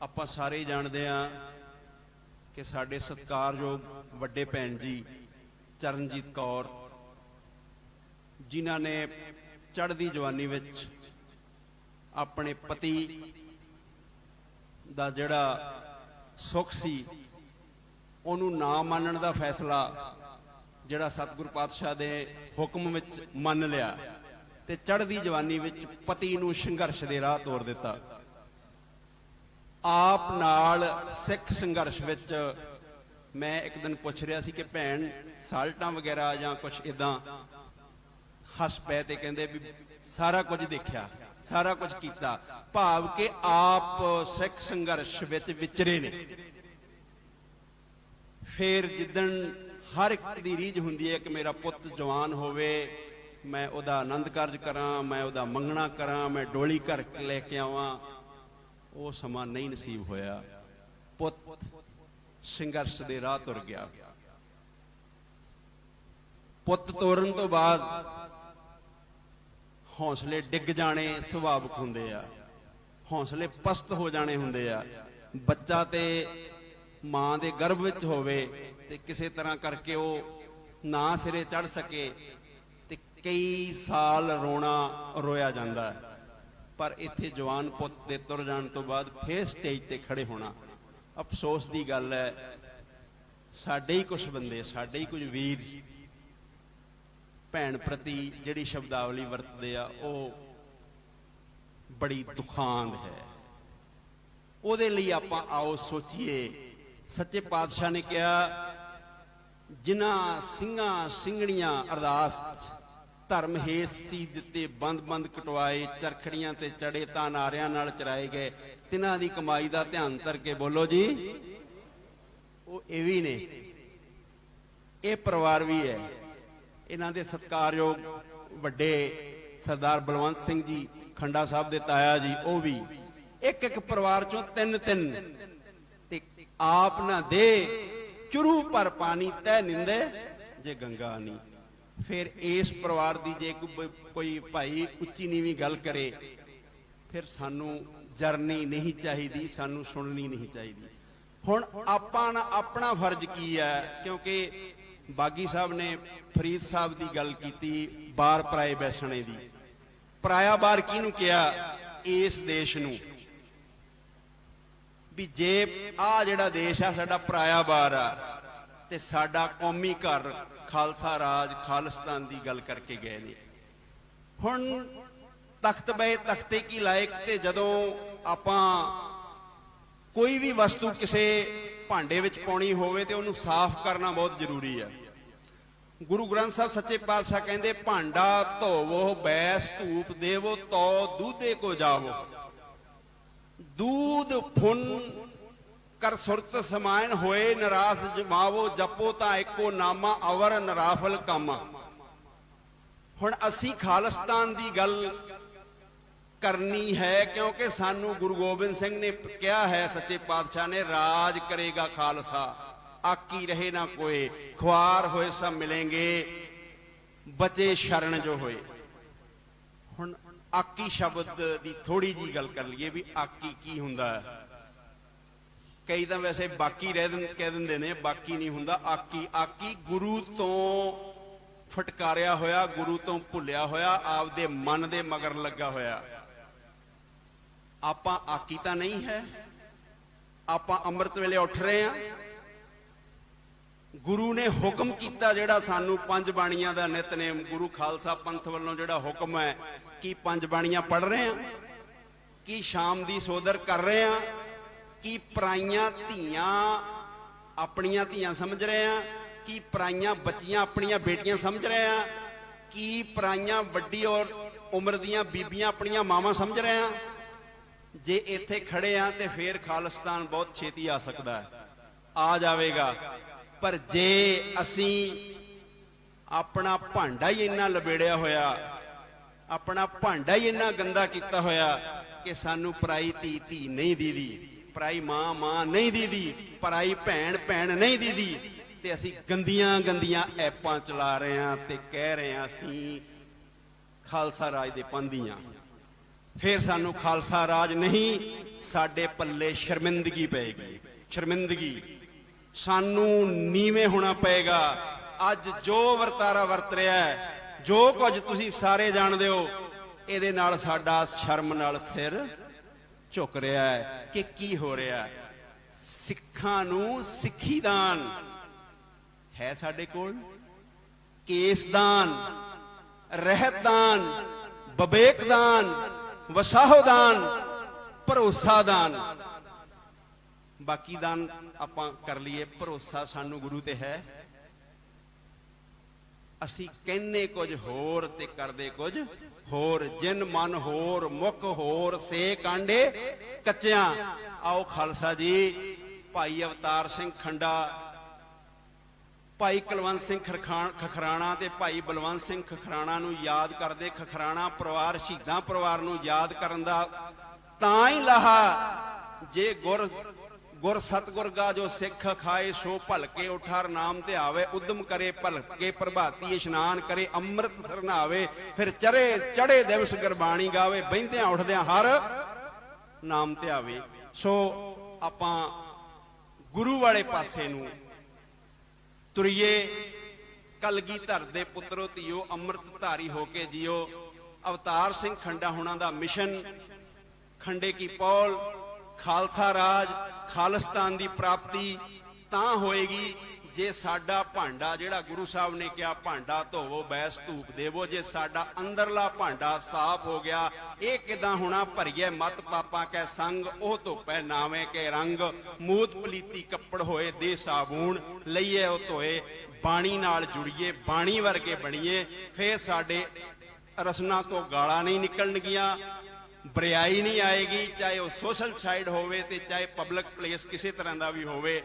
ਆਪਾਂ ਸਾਰੇ ਜਾਣਦੇ ਆ ਕਿ ਸਾਡੇ ਸਤਿਕਾਰਯੋਗ ਵੱਡੇ ਭੈਣ ਜੀ ਚਰਨਜੀਤ ਕੌਰ ਜਿਨ੍ਹਾਂ ਨੇ ਚੜ੍ਹਦੀ ਜਵਾਨੀ ਵਿੱਚ ਆਪਣੇ ਪਤੀ ਦਾ ਜਿਹੜਾ ਸੁੱਖ ਸੀ, ਉਹਨੂੰ ਨਾ ਮੰਨਣ ਦਾ ਫੈਸਲਾ ਜਿਹੜਾ ਸਤਿਗੁਰ ਪਾਤਸ਼ਾਹ ਦੇ ਹੁਕਮ ਵਿੱਚ ਮੰਨ ਲਿਆ ਤੇ ਚੜ੍ਹਦੀ ਜਵਾਨੀ ਵਿੱਚ ਪਤੀ ਨੂੰ ਸੰਘਰਸ਼ ਦੇ ਰਾਹ ਤੋਰ ਦਿੱਤਾ। ਆਪ ਨਾਲ ਸਿੱਖ ਸੰਘਰਸ਼ ਵਿੱਚ ਮੈਂ ਇੱਕ ਦਿਨ ਪੁੱਛ ਰਿਹਾ ਸੀ ਕਿ ਭੈਣ, ਸਾਲਟਾਂ ਵਗੈਰਾ ਜਾਂ ਕੁਝ ਇਦਾਂ ਹੱਸ ਪਏ ਤੇ ਕਹਿੰਦੇ ਵੀ ਸਾਰਾ ਕੁਝ ਦੇਖਿਆ, ਸਾਰਾ ਕੁਝ ਕੀਤਾ, ਭਾਵ ਕਿ ਆਪ ਸਿੱਖ ਸੰਘਰਸ਼ ਵਿੱਚ ਵਿਚਰੇ ਨੇ। ਫੇਰ ਜਿੱਦਣ ਹਰ ਇੱਕ ਦੀ ਰੀਝ ਹੁੰਦੀ ਹੈ ਕਿ ਮੇਰਾ ਪੁੱਤ ਜਵਾਨ ਹੋਵੇ, ਮੈਂ ਉਹਦਾ ਆਨੰਦ ਕਾਰਜ ਕਰਾਂ, ਮੈਂ ਉਹਦਾ ਮੰਗਣਾ ਕਰਾਂ, ਮੈਂ ਡੋਲੀ ਘਰ ਲੈ ਕੇ ਆਵਾਂ ਉਹ ਸਮਾਂ ਨਹੀਂ ਨਸੀਬ ਹੋਇਆ। ਪੁੱਤ ਸੰਘਰਸ਼ ਦੇ ਰਾਹ ਤੁਰ ਗਿਆ। ਪੁੱਤ ਤੋਰਨ ਤੋਂ ਬਾਅਦ ਹੌਸਲੇ ਡਿੱਗ ਜਾਣੇ ਸੁਭਾਵਿਕ ਹੁੰਦੇ ਆ। ਹੌਸਲੇ ਪਸਤ ਹੋ ਜਾਣੇ ਹੁੰਦੇ ਆ। ਬੱਚਾ ਤੇ ਮਾਂ ਦੇ ਗਰਭ ਵਿੱਚ ਹੋਵੇ ਤੇ ਕਿਸੇ ਤਰ੍ਹਾਂ ਕਰਕੇ ਉਹ ਨਾ ਸਿਰੇ ਚੜ ਸਕੇ ਤੇ ਕਈ ਸਾਲ ਰੋਣਾ ਰੋਇਆ ਜਾਂਦਾ ਹੈ। ਪਰ ਇੱਥੇ ਜਵਾਨ ਪੁੱਤ ਦੇ ਤੁਰ ਜਾਣ ਤੋਂ ਬਾਅਦ ਫੇਰ ਸਟੇਜ ਤੇ ਖੜੇ ਹੋਣਾ। ਅਫਸੋਸ ਦੀ ਗੱਲ ਹੈ, ਸਾਡੇ ਹੀ ਕੁਝ ਬੰਦੇ, ਸਾਡੇ ਹੀ ਕੁਝ ਵੀਰ, ਭੈਣ ਪ੍ਰਤੀ ਜਿਹੜੀ ਸ਼ਬਦਾਵਲੀ ਵਰਤਦੇ ਆ, ਉਹ ਬੜੀ ਦੁਖਾਂਦ ਹੈ। ਉਹਦੇ ਲਈ ਆਪਾਂ ਆਓ ਸੋਚੀਏ, ਸੱਚੇ ਪਾਤਸ਼ਾਹ ਨੇ ਕਿਹਾ, ਜਿਨ੍ਹਾਂ ਸਿੰਘਾਂ, ਸਿੰਘਣੀਆਂ ਅਰਦਾਸ ਧਰਮ ਹੇਸ ਸੀ ਦਿੱਤੇ ਬੰਦ-ਬੰਦ ਕਟਵਾਏ, ਚਰਖੜੀਆਂ ਤੇ ਚੜੇ ਤਾਂ ਨਾਰਿਆਂ ਨਾਲ ਚਰਾਏ ਗਏ। ਤਿਨਾਂ ਦੀ ਕਮਾਈ ਦਾ ਧਿਆਨ ਧਰ ਕੇ ਬੋਲੋ ਜੀ। ਉਹ ਇਹ ਵੀ ਨੇ। ਇਹ ਪਰਿਵਾਰ ਵੀ ਹੈ। ਇਹਨਾਂ ਦੇ ਸਤਿਕਾਰਯੋਗ ਵੱਡੇ ਸਰਦਾਰ ਬਲਵੰਤ ਸਿੰਘ ਜੀ, ਖੰਡਾ ਸਾਹਿਬ ਦੇ ਤਾਇਆ ਜੀ, ਉਹ ਵੀ। ਇੱਕ ਇੱਕ ਪਰਿਵਾਰ ਚੋਂ ਤਿੰਨ ਤਿੰਨ। ਤੇ ਆਪ ਨਾ ਦੇ, ਚੁਰੂ ਪਰ ਪਾਣੀ ਤੈ ਨਿੰਦੇ, ਜੇ ਗੰਗਾ ਨਹੀਂ ਫਿਰ ਇਸ ਪਰਿਵਾਰ ਦੀ ਜੇ ਕੋਈ- ਭਾਈ ਉੱਚੀ ਨੀਵੀਂ ਗੱਲ ਕਰੇ, ਫਿਰ ਸਾਨੂੰ ਜਰਨੀ ਨਹੀਂ ਚਾਹੀਦੀ, ਸਾਨੂੰ ਸੁਣਨੀ ਨਹੀਂ ਚਾਹੀਦੀ। ਹੁਣ ਆਪਾਂ ਨਾ, ਆਪਣਾ ਫਰਜ਼ ਕੀ ਹੈ? ਕਿਉਂਕਿ ਬਾਗੀ ਸਾਹਿਬ ਨੇ ਫਰੀਦ ਸਾਹਿਬ ਦੀ ਗੱਲ ਕੀਤੀ, ਬਾਰ ਪਰਾਏ ਬੈਸਣੇ ਦੀ। ਪਰਾਇਆ ਬਾਰ ਕਿਹਨੂੰ ਕਿਹਾ? ਇਸ ਦੇਸ਼ ਨੂੰ। ਵੀ ਜੇ ਆ ਜਿਹੜਾ ਦੇਸ਼ ਆ, ਸਾਡਾ ਪਰਾਇਆ ਬਾਰ ਆ, ਤੇ ਸਾਡਾ ਕੌਮੀ ਘਰ ਖਾਲਸਾ ਰਾਜ ਖਾਲਿਸਤਾਨ ਦੀ ਗੱਲ ਕਰਕੇ ਗਏ ਨੇ। ਹੁਣ ਤਖਤ ਬਏ ਤਖਤੇ ਕੀ ਲਾਇਕ ਤੇ ਜਦੋਂ ਆਪਾਂ ਕੋਈ ਵੀ ਵਸਤੂ ਕਿਸੇ ਭਾਂਡੇ ਵਿੱਚ ਪਾਉਣੀ ਹੋਵੇ ਤੇ ਉਹਨੂੰ ਸਾਫ਼ ਕਰਨਾ ਬਹੁਤ ਜ਼ਰੂਰੀ ਹੈ ਗੁਰੂ ਗ੍ਰੰਥ ਸਾਹਿਬ ਸੱਚੇ ਪਾਤਸ਼ਾਹ ਕਹਿੰਦੇ, ਭਾਂਡਾ ਧੋਵੋ, ਬੈਸ ਧੂਪ ਦੇਵੋ, ਤੋ ਦੂਧੇ ਕੋ ਜਾਵੋ। ਦੂਧ ਫੁੰਨ ਕਰ ਸੁਰਤ ਸਮਾਇਨ ਹੋਏ ਨਰਾਸ ਜਮਾਵੋ ਜਪੋ ਤਾਂ ਇੱਕੋ ਨਾਮਾ, ਅਵਰ ਨਰਾਫਲ ਕਾਮਾ। ਹੁਣ ਅਸੀਂ ਖਾਲਸਤਾਨ ਦੀ ਗੱਲ ਕਰਨੀ ਹੈ, ਕਿਉਂਕਿ ਸਾਨੂੰ ਗੁਰੂ ਗੋਬਿੰਦ ਸਿੰਘ ਨੇ ਕਿਹਾ ਹੈ, ਸੱਚੇ ਪਾਤਸ਼ਾਹ ਨੇ, ਰਾਜ ਕਰੇਗਾ ਖਾਲਸਾ। ਆਕੀ ਰਹੇ ਨਾ ਕੋਏ ਖੁਆਰ ਹੋਏ ਸਭ ਮਿਲेंगे ਬਚੇ ਸ਼ਰਨ ਜੋ ਹੋਏ। ਹੁਣ ਆਕੀ ਸ਼ਬਦ ਦੀ ਥੋੜੀ ਜੀ ਗੱਲ ਕਰ ਲਈਏ ਵੀ ਆਕੀ ਕੀ ਹੁੰਦਾ ਹੈ। ਕਈ ਤਾਂ ਵੈਸੇ ਬਾਕੀ ਰਹਿ ਦਿੰ, ਕਹਿ ਦਿੰਦੇ ਨੇ, ਬਾਕੀ ਨਹੀਂ ਹੁੰਦਾ। ਆਕੀ ਆਕੀ ਗੁਰੂ ਤੋਂ ਫਟਕਾਰਿਆ ਹੋਇਆ, ਗੁਰੂ ਤੋਂ ਭੁੱਲਿਆ ਹੋਇਆ, ਆਪਦੇ ਮਨ ਦੇ ਮਗਰ ਲੱਗਾ ਹੋਇਆ। ਆਪਾਂ ਆਕੀ ਤਾਂ ਨਹੀਂ ਹੈ। ਆਪਾਂ ਅੰਮ੍ਰਿਤ ਵੇਲੇ ਉੱਠ ਰਹੇ ਹਾਂ। ਗੁਰੂ ਨੇ ਹੁਕਮ ਕੀਤਾ ਜਿਹੜਾ ਸਾਨੂੰ ਪੰਜ ਬਾਣੀਆਂ ਦਾ ਨਿਤਨੇਮ ਗੁਰੂ ਖਾਲਸਾ ਪੰਥ ਵੱਲੋਂ ਜਿਹੜਾ ਹੁਕਮ ਹੈ, ਕਿ ਪੰਜ ਬਾਣੀਆਂ ਪੜ ਰਹੇ ਹਾਂ? ਕਿ ਸ਼ਾਮ ਦੀ ਸੋਦਰ ਕਰ ਰਹੇ ਹਾਂ? ਕੀ ਪਰਾਈਆਂ ਧੀਆਂ ਆਪਣੀਆਂ ਧੀਆਂ ਸਮਝ ਰਹੇ ਹਾਂ ਕੀ ਪਰਾਈਆਂ ਬੱਚੀਆਂ ਆਪਣੀਆਂ ਬੇਟੀਆਂ ਸਮਝ ਰਹੇ ਹਾਂ ਕੀ ਪਰਾਈਆਂ ਵੱਡੀ ਔਰ ਉਮਰ ਦੀਆਂ ਬੀਬੀਆਂ ਆਪਣੀਆਂ ਮਾਵਾਂ ਸਮਝ ਰਹੇ ਹਾਂ ਜੇ ਇੱਥੇ ਖੜੇ ਆ ਤੇ ਫੇਰ ਖਾਲਿਸਤਾਨ ਬਹੁਤ ਛੇਤੀ ਆ ਸਕਦਾ ਹੈ। ਆ ਜਾਵੇਗਾ। ਪਰ ਜੇ ਅਸੀਂ ਆਪਣਾ ਭਾਂਡਾ ਹੀ ਇੰਨਾ ਲਬੇੜਿਆ ਹੋਇਆ, ਆਪਣਾ ਭਾਂਡਾ ਹੀ ਇੰਨਾ ਗੰਦਾ ਕੀਤਾ ਹੋਇਆ ਕਿ ਸਾਨੂੰ ਪਰਾਈ ਧੀ ਧੀ ਨਹੀਂ ਦੀਦੀ। ਪਰਾਈ ਮਾਂ ਮਾਂ ਨਹੀਂ ਦੀਦੀ, ਪਰਾਈ ਭੈਣ ਭੈਣ ਨਹੀਂ ਦੀਦੀ। ਤੇ ਅਸੀਂ ਗੰਦੀਆਂ ਗੰਦੀਆਂ ਐਪਾਂ ਚਲਾ ਰਹੇ ਹਾਂ ਤੇ ਕਹਿ ਰਹੇ ਹਾਂ ਅਸੀਂ ਖਾਲਸਾ ਰਾਜ ਦੇ ਪੰਧੀਆਂ ਫਿਰ ਸਾਨੂੰ ਖਾਲਸਾ ਰਾਜ ਨਹੀਂ, ਸਾਡੇ ਪੱਲੇ ਸ਼ਰਮਿੰਦਗੀ ਪਏਗੀ, ਸ਼ਰਮਿੰਦਗੀ। ਸਾਨੂੰ ਨੀਵੇਂ ਹੋਣਾ ਪਏਗਾ। ਅੱਜ ਜੋ ਵਰਤਾਰਾ ਵਰਤ ਰਿਹਾ ਹੈ, ਜੋ ਕੁਝ ਤੁਸੀਂ ਸਾਰੇ ਜਾਣਦੇ ਹੋ, ਇਹਦੇ ਨਾਲ ਸਾਡਾ ਸ਼ਰਮ ਨਾਲ ਸਿਰ ਝੁਕ ਰਿਹਾ ਹੈ। ਕਿ ਕੀ ਹੋ ਰਿਹਾ? ਸਿੱਖਾਂ ਨੂੰ ਸਿੱਖੀ ਦਾਨ ਹੈ ਸਾਡੇ ਕੋਲ। ਕੇਸਦਾਨ, ਰਹਿਤਦਾਨ, ਬਬੇਕਦਾਨ, ਵਸਾਹੋਦਾਨ, ਭਰੋਸਾਦਾਨ। ਬਾਕੀ ਦਾਨ ਆਪਾਂ ਕਰ ਲਈਏ। ਭਰੋਸਾ ਸਾਨੂੰ ਗੁਰੂ ਤੇ ਹੈ। ਅਸੀਂ ਕਹਿੰਨੇ ਕੁਝ ਹੋਰ ਤੇ ਕਰਦੇ ਕੁਝ ਹੋਰ, ਜਿਨ ਮਨ ਹੋਰ, ਮੁਖ ਹੋਰ, ਸੇ ਕਾਂਡੇ ਕੱਚਿਆਂ। ਆਓ ਖਾਲਸਾ ਜੀ, ਭਾਈ ਅਵਤਾਰ ਸਿੰਘ ਖੰਡਾ, ਭਾਈ ਕੁਲਵੰਤ ਸਿੰਘ ਖਰਖਾਣ ਖਖਰਾਣਾ ਤੇ ਭਾਈ ਬਲਵੰਤ ਸਿੰਘ ਖਖਰਾਣਾ ਨੂੰ ਯਾਦ ਕਰਦੇ, ਖਖਰਾਣਾ ਪਰਿਵਾਰ, ਸ਼ਹੀਦਾਂ ਪਰਿਵਾਰ ਨੂੰ ਯਾਦ ਕਰਨ ਦਾ ਤਾਂ ਹੀ ਲਾਹਾ ਜੇ ਗੁਰ ਗੁਰ ਸਤਗੁਰ ਗਾ ਜੋ ਸਿੱਖ ਖਾਏ, ਸੋ ਭਲਕੇ ਉਠਾਰ ਨਾਮ ਤੇ ਆਵੇ। ਉਦਮ ਕਰੇ, ਭਲਕੇ ਪ੍ਰਭਾਤੀ ਇਸ਼ਨਾਨ ਕਰੇ, ਅੰਮ੍ਰਿਤ ਸਰਨਾਵੇ ਫਿਰ ਚਰੇ ਚੜੇ ਦਿਵਸ ਗੁਰਬਾਣੀ ਗਾਵੇ ਬਹਿੰਦਿਆਂ ਉੱਠਦਿਆਂ ਹਰ ਨਾਮ ਤੇ ਆਵੇ। ਸੋ ਆਪਾਂ ਗੁਰੂ ਵਾਲੇ ਪਾਸੇ ਨੂੰ ਤੁਰੀਏ। ਕਲਗੀ ਧਰ ਦੇ ਪੁੱਤਰੋ ਧੀਓ, ਅੰਮ੍ਰਿਤ ਧਾਰੀ ਹੋ ਕੇ ਜਿਓ। ਅਵਤਾਰ ਸਿੰਘ ਖੰਡਾ ਹੁਣਾਂ ਦਾ ਮਿਸ਼ਨ, ਖੰਡੇ ਕੀ ਪੌਲ ਖਾਲਸਾ ਰਾਜ ਖਾਲਸਤਾਨ ਦੀ ਪ੍ਰਾਪਤੀ ਤਾਂ ਹੋਏਗੀ ਜੇ ਸਾਡਾ ਭਾਂਡਾ ਜਿਹੜਾ ਗੁਰੂ ਸਾਹਿਬ ਨੇ ਕਿਹਾ, ਭਾਂਡਾ ਧੋਵੋ ਬੈਸ ਧੂਪ ਦੇਵੋ। ਜੇ ਸਾਡਾ ਅੰਦਰਲਾ ਭਾਂਡਾ ਸਾਫ਼ ਹੋ ਗਿਆ, ਇਹ ਕਿਦਾਂ ਹੋਣਾ? ਭਰੀਏ ਮਤ ਪਾਪਾਂ ਕੈ ਸੰਗ, ਉਹ ਧੋਪੈ ਨਾਵੇਂ ਕੇ ਰੰਗ। ਮੂਤ ਪਲੀਤੀ ਕੱਪੜ ਹੋਏ, ਦੇ ਸਾਬੂਣ ਲਈਏ ਉਹ ਧੋਏ, ਬਾਣੀ ਨਾਲ ਜੁੜੀਏ, ਬਾਣੀ ਵਰਗੇ ਬਣੀਏ, ਫੇਰ ਸਾਡੇ ਰਸਨਾ ਤੋਂ ਗਾਲਾਂ ਨਹੀਂ ਨਿਕਲਣਗੀਆਂ। ਬਰਿਆਈ ਨਹੀਂ ਆਏਗੀ, ਚਾਹੇ ਉਹ ਸੋਸ਼ਲ ਸਾਈਡ ਹੋਵੇ ਤੇ ਚਾਹੇ ਪਬਲਿਕ ਪਲੇਸ ਕਿਸੇ ਤਰ੍ਹਾਂ ਦਾ ਵੀ ਹੋਵੇ,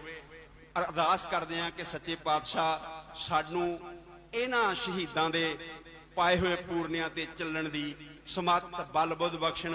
ਅਰਦਾਸ ਕਰਦੇ ਹਾਂ ਕਿ ਸੱਚੇ ਪਾਤਸ਼ਾਹ ਸਾਨੂੰ ਇਹਨਾਂ ਸ਼ਹੀਦਾਂ ਦੇ ਪਾਏ ਹੋਏ ਪੂਰਨਿਆਂ ਤੇ ਚੱਲਣ ਦੀ ਸਮਤ ਬਲ ਬੁੱਧ ਬਖਸ਼ਣ